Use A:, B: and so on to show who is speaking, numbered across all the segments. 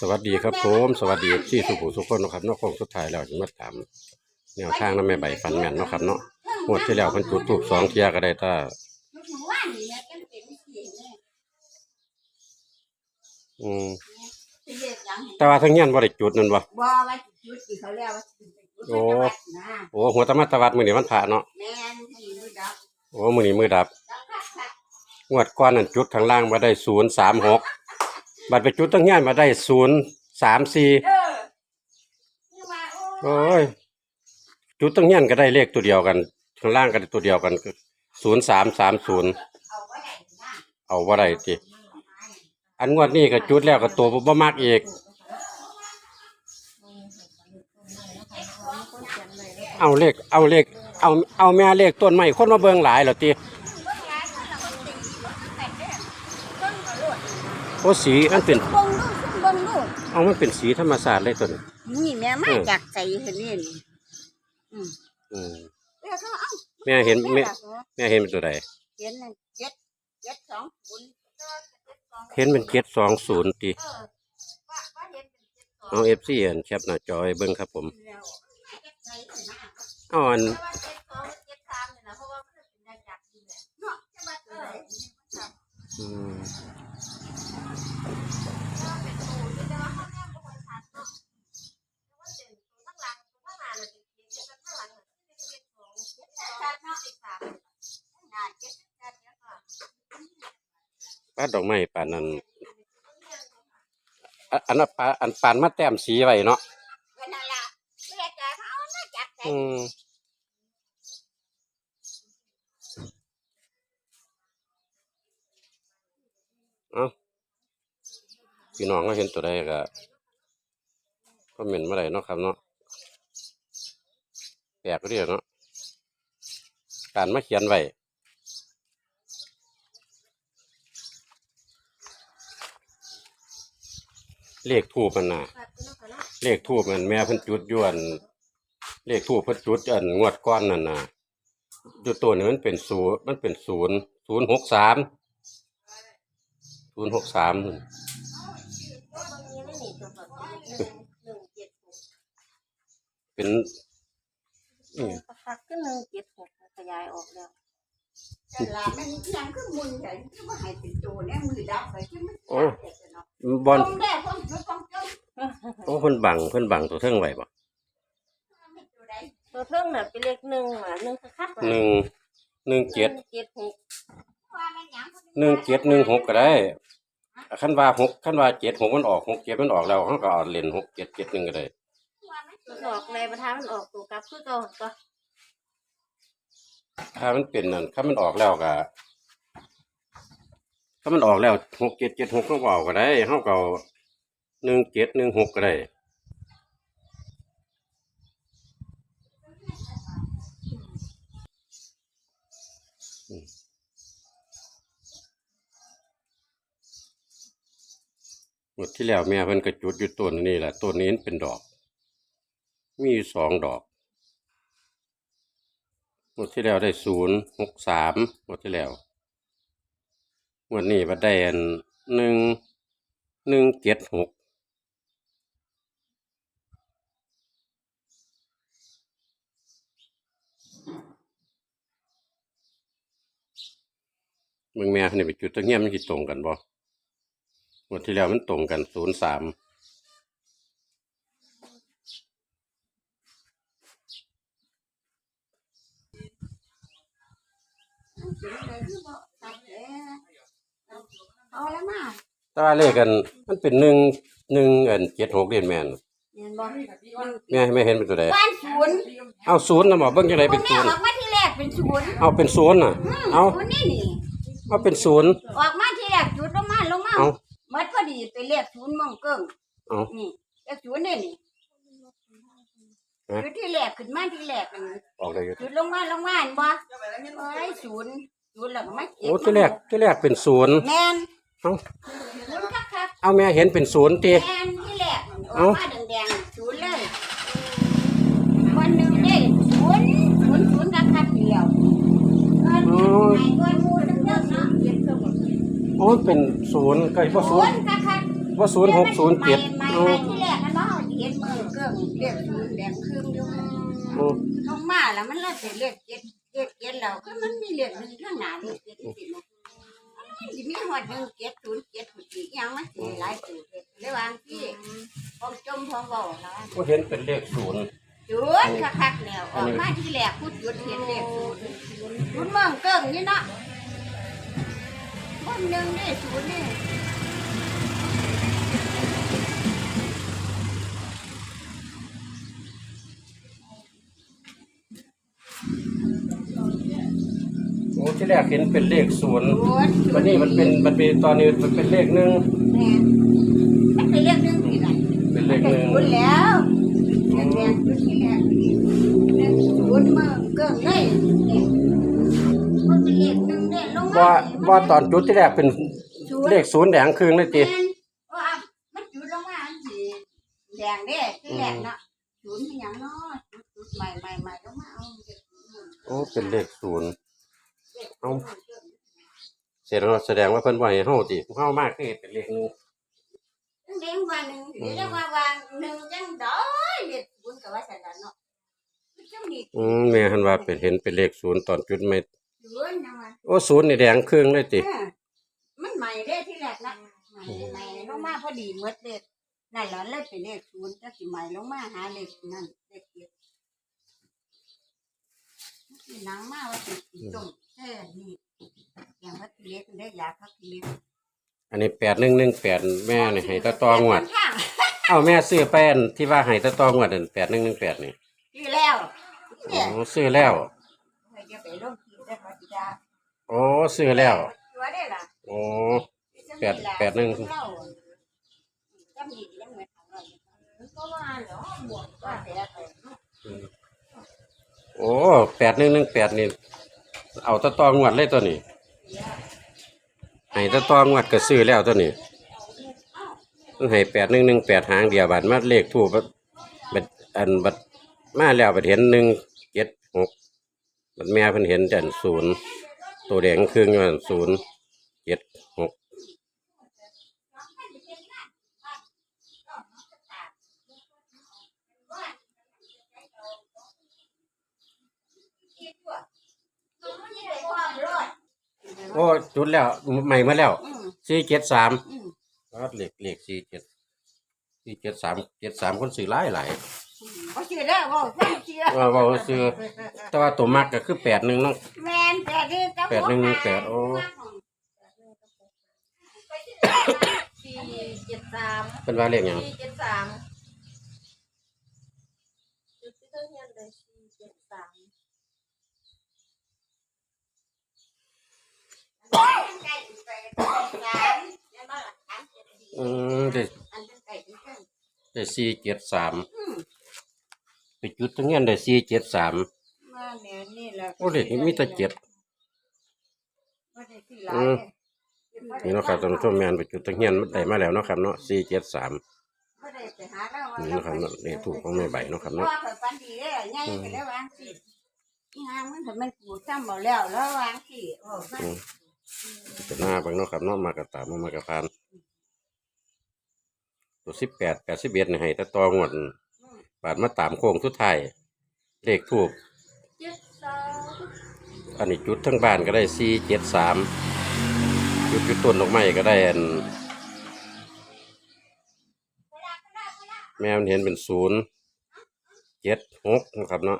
A: สวัสดีครับผมสวัสดีที่สุขุมสุขคนเนาะครับเนอกของสุดท้ายแล้วจะมาตามแนวทางน้ำแม่ใบฟันแม่นเนาะครับเนาะงวดที่แล้วเพิ่นจุดทูบสองเที่ยก็ได้ถ้าอืมแต่ว่าทั้งเงี้ยนบ่ได้จุดนั่นบ่
B: บ่ว่าจุดที่เขาเรียกว่าจุดจุด
A: โอ้
B: นะ
A: โอ้หัวตะมัดตะวัดมื้อนี้วันพระเนาะ
B: แม่นให้มือดับ
A: โอ้มื้อนี้มือดับ
B: ดับคักคัก
A: งวดก่อนนั่นจุดข้างล่างมาได้036 บัดไปจุดทั้งเงี้ยนมาได้034
B: เออนี่ว่าโอ้
A: โอ้ยจุดตั้งเงี้ยนก็ได้เลขตัวเดียวกันข้างล่างก็ได้ตัวเดียวกันคือศูนย์สามสามศูนย์
B: เอาไว้ได้นะ
A: เอาว่าไรติอันงวดนี้ก็จุดแล้วก็ตัวบ่มากอีก เอาเลขเอาเลขเอาเอาแม่เลขต้นไม้คนมาเบิ่งหลายเหรอติ
B: เบิ่งหลายคนเราก็ตีเบิ่งแต่เด้อเบิ่งก็รวด
A: โอ้สีมันเป็น
B: เบิ่งดูซุ่มเบิ่งดู
A: เอามันเป็นสีธรรมศาสตร์เลยต้น
B: นี่แม่มา
A: เออ
B: จากใจเห็นนี่นี่อืม
A: อืม
B: แล้วก็เอ้า
A: แม่เห็นแม่
B: แม่
A: แม่เห็นเป็นตัวใด
B: เห็นนั่นเจ็ดเจ็ดสองศูนย์เออเจ็ดสอง
A: เห็นเป็นเจ็ดสองศูนย์ติ
B: เออว่าว่าเห็นเป็นเจ็ดสอง
A: เอาเอฟซีเห็นแคปหน้าจอให้เบิ่งครับผม
B: แล้วเจ็ดใจเห็นหน้า
A: เอาอัน
B: เพราะว่าเจ็ดสองเจ็ดสามเนี่ยนะเพราะว่ามันเป็นได้จากที่แหละเนาะจะมาเออ
A: อืม
B: เป็นสูตรแต่ว่าเขาแน่บ่ค่อยชัดเนาะแต่ว่าเป็นสูตรข้างหลังสูตรข้างหน้าน่ะเป็นเจ็ดแต่ข้างหลังน่ะเป็นเจ็ดสองเจ็ดสองชัดเนาะเจ็ดสามน่าเจ็ดชัดเนี่ยค่ะ
A: ป้าดอกไม้ปานนั้นอันนั้นปาอันปานมาแต้มสีไว้เนาะ
B: ก็นั่นล่ะแต่เขาเอามาจากไหน
A: อืมเอาพี่น้องก็เห็นตัวใดก็คอมเมนต์มาได้เนาะครับเนาะแปลกเรียเนาะการมาเขียนไว้ เลขทูปมันน่ะ เลขทูปมันแม่เพิ่นจุดอยวนเลขทูปเพิ่นจุดอันงวดก้อนนั่นน่ะจุดตัวนี้มันเป็นศูนย์มันเป็นศูนย์ศูนย์หกสามศูนย์หกสามเป็นอืม
B: สักก็หนึ่งเจ็ดหกขยายออกแล้วแต่ละมันยังคือมุนใหญ่ที่ว่าให้เป็นตัวเนี่ยมือดับไปที่มัน
A: โอ้
B: เนาะ
A: บอล
B: ตรงแรกผมจุดของเจ้า
A: โอ้ เพิ่นบังเพิ่นบังตัวเทิงไว้บ่
B: ไม่ตัวใด
C: ตัวเทิงน่ะเป็นเลขหนึ่งอะหนึ่งคักๆ
A: หนึ่งหนึ่งเจ็ด
C: เจ็ดหก
B: ว่ามันหยัง
A: หนึ่งเจ็ดหนึ่งหกก็ได้คันว่าหกคันว่าเจ็ดหกมันออกหกเจ็ดมันออกแล้วเขาก็เอาเล่นหกเจ็ดเจ็ดหนึ่งก็ได้
B: ว่ามัน
C: มันออกในประธานมันออกตัวกลับคือเก่าก็
A: ถ้ามันเป็นนั่นถ้ามันออกแล้วก็ถ้ามันออกแล้วหกเจ็ดเจ็ดหกก็เอาก็ได้เขาก็เอา หนึ่งเจ็ดหนึ่งหกก็ได้หมดที่แล้วแม่เพิ่นก็จุดอยู่ต้นนี่แหละต้นนี้เป็นดอก มีสองดอกหมดที่แล้วได้ศูนย์หกสามหมดที่แล้ววดนี้มาได้อันหนึ่งหนึ่งเจ็ดหก มึงแม่เพิ่นนี่ไปจุดตะเงียบมันสิตรงกันบ่งวดที่แล้วมันตรงกันศูนย์สาม
B: เอาแล้วมา
A: แตว่าเลขกัน มันเป็นหนึ่งหนึ่งอันเจ็ดหกเรียนแม่น
B: เห็นบ่
A: แม่ไม่เห็นเป็นตัวใด
B: บ้านศูนย์
A: เอาศูนย์นะบอกเบิ่งจังได
B: ค
A: เป็นน
B: แม่
A: ศูนย์
B: ออกมาที่แรกเป็นศูนย์
A: เอาเป็นศูนย์น่ะ เอา
B: ศูนย์นี่นี่
A: เอาเป็นศูนย์
B: ออกมาที่แรกจุดลงมาลงมา
A: เอา
B: หมัดพอดีไปเรียกศูนย์มองเกิ้ง
A: เอา
B: นี่เรียกศูนย์นี่นี่
A: ฮะ
B: จุดที่แรกขึ้นมาที่แรกนั่น
A: ออกได้อยู่
B: จุดลงมาลงมาเห็นบ่เอ้ยศูนย์ศูนย์แล้วก็มาเก็บ
A: โอ้ที่แรกที่แรกเป็นศูนย์
B: แม่น
A: เอา
B: ศูนย์คักคัก
A: เอาแม่เห็นเป็นศูนย์ติ
B: ๆแม่นที่แรกอ
A: เอ้า
B: อกมาแดงๆศูนย์เลยวันหนึ่งได้ศูนย์ศูนย์ศูนย์คักคักๆเดียวเอิ้น
A: โอ้ย
B: ไอ้ก้อนมูลเรื่องเนาะเย็นสมุด
A: โอ้มันเป็นศูนย์ก็บ่ศู
B: ศู
A: น
B: น
A: ย์
B: ย์คักคัก
A: มว่าศูนย์หกศูนย์เจ็ด
B: ไม่
A: โอ้
B: ไม่ที่แรกนะเนาะเห็นมือเกิ้งเรียกศูนย์แดงครึ่งอยู่
A: โอ้
B: ลงมาแล้วมันเลยเป็นเลขเจ็ดเลขเจ็ดแล้วก็มันมีเลขหนึ่งข้างหน้าเลขเจ็ดสิเนาะสิมีหัวหนึ่งเจ็ดศูนย์เจ็ดหุ่นอีกอยังมันสิหลายตัวเลขเลยวางที่พองจมพองเบาแล้ว
A: ก็เห็นเป็นเลขศูนย์
B: จุดคักๆแล้วออกมาที่แรกพูดจุดเห็นเลขศูนย์ศูนย์เมืองเกิ้งนี่เนาะบน หนึ่งนี่ศูนย์นี่
A: โอ้ที่แรกเห็นเป็นเลขศูนย์
B: ศูนย์
A: วันนี้มันเป็นมันเป็นตอนนี้มันเป็นเลขหนึ่ง
B: แม่มันเป็นเลขหนึ่งที่ไหน
A: เป็นเลขหนึ่ง
B: ศูนย์แล้วแม่แม่จุดที่แรกหนึ่งศูนย์เมืองเกิ้งเลยเนี่ยมันเป็นเลขหนึ่งเนี่ยลงมา
A: ว่า ว่าตอนจุดที่แรกเป็น
B: ศูนย์
A: เลขศูนย์แดงครึ่งเลยจี
B: แม่นว่ามันจุดลงมาอันสีแดงเด้ที่แรกเนาะศูนย์ที่หยังเนาะจุดจุดใหม่ใหม่ใหม่ลงมาเอาเด็กศูนย์
A: โอ้เป็นเลขศูนย์
B: เด็ก
A: เอาเสร็จแล้วแสดงว่าเพิ่นว่าให้เฮาติเฮามากคือเป็นเลขหนึ่ง
B: เลี้ยงวันหนึ่งเดี๋ยวว่าวันหนึ่งจังดอยเด็กศูนย์กับว่าสันดานเนาะเจ้านี่
A: อืมแม่หันว่าเป็นเห็นเป็นเลขศูนย์ตอนจุดไม่
B: ศูนย์นะมัน
A: โอ้ศูนย์นี่แดงครึ่งเลยติ
B: เออมันใหม่เด้ที่แรกนะใหม่ใหม่ลงมาพอดีเมื่อเด็กนั่นแหละเลยเป็นเลขศูนย์จะสิใหม่ลงมาหาเลขนั่นเลขเจ็ดสิหนังมาว่าสิจงแค่นี้อย่างพักเล็กได้ยาพักเล็ก
A: อันนี้แปดหนึ่งหนึ่งแปดแม่นี่ให้ตะตองวด
B: ข้าง
A: เอ้าแม่ซื้อแป้นที่ว่าให้ตะตองวดนั่นแปดหนึ่งหนึ่งแปดนี่
B: คือแล้ว
A: โอ้
B: เนี่ย
A: ซื้อแล้ว
B: จะไปลง ทีได้ปฏิดา
A: โอ้ซื้อแล้ว
B: ตัวได้ล่ะ
A: โอ้ แปดแปดหนึ่ง
B: จำดียังไม่ทำเลยก็ว่าเนาะบวกว่าแต่ละตัว
A: โอ้แปดหนึ่งหนึ่งแปดนี่เอาตะตองวดเลยตัวนี้ให้ตะตองวดก็ซื้อแล้วตัวนี้มันให้แปดหนึ่งหนึ่งแปดหางเดียวบัดมาเลขถูกบัดอันบัดมาแล้วบัดเห็นหนึ่งเจ็ดหก บัดแม่เพิ่นเห็นจันศูนย์ตัวแดงครึ่งอยู่นั่นศูนย์เจ็ดหกโอ้จุดแล้วใหม่มาแล้ว
B: อืม
A: สี่เจ็ดสาม
B: อืม
A: เลขเลขสี่เจ็ดสี่เจ็ดสามเจ็ดสามคนซื้อหลายหลาย
B: เขาชื่อแล้วว่าฟังชื่อ
A: ว่าว่าซื้อแต่ว่าตัวมักก็คือแปดหนึ่งเนาะ
B: แมนแปดนี่จะ
A: แปดหนึ่งหนึ่งแปดโอ้
C: สี่เจ็ดสาม
A: เป็นว่าเลขหยัง
C: สี่เจ็ดสามจุดที่เท่าเฮียนเลยสี่เจ็ดสาม
A: อืมได้
B: อันเป็นไก่ที่เพิ่ง
A: ได้สี่เจ็ดสาม
B: อืม
A: ไปจุดทั้งเงี้ยได้สี่เจ็ดสาม
B: มาเนี่ยนี่แหละ
A: โอ้เลขนี้มีแต่เจ็ด
B: บ่ได้สิหลาย
A: อืมนี่เนาะครับท่านผู้ชมแม่นไปจุดทั้งเงี้ยมันได้มาแล้วเนาะครับเนาะสี่เจ็ดสาม
B: บ่ได้ไปหาแล้วว่า
A: นี่เนาะครับเนาะเลขถูกของแม่ใบเนาะครับเนาะ
B: ว่าข่อยปันดีเด้อใหญ่ก็ได้วางสิอีหางมันถ้ามันปูซ้ำบ่แล้วแล้ววางสิโอ้มัน
A: อืมเป็นหน้าเบางเนาะครับเนาะมากระตามมากระพานตัวสิบแปดแปดสิบเอ็ดนี่ให้แต่ตองวด บาดมาตามโค้งทุดท้ายเลขถูก
C: เจ็ดสาม
A: อันนี้จุดทั้งบ้านก็ได้สี่เจ็ดสามจุดจุดต้นดอกไม้ก็ได้อันแม่มันเห็นเป็นศูนย์เจ็ดหกนะครับเนาะ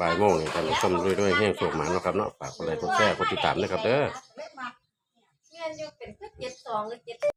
A: บ่ายโมงนี่ท่านผู้ชมด้วยด้วยแห้งโศกหมาเนาะครับเนาะฝากกดไลค์กดแชร์กดติดตามนะครับเด้อ
C: เฮียนอยู่เป็นคือเจ็ดสองหรือเจ็ด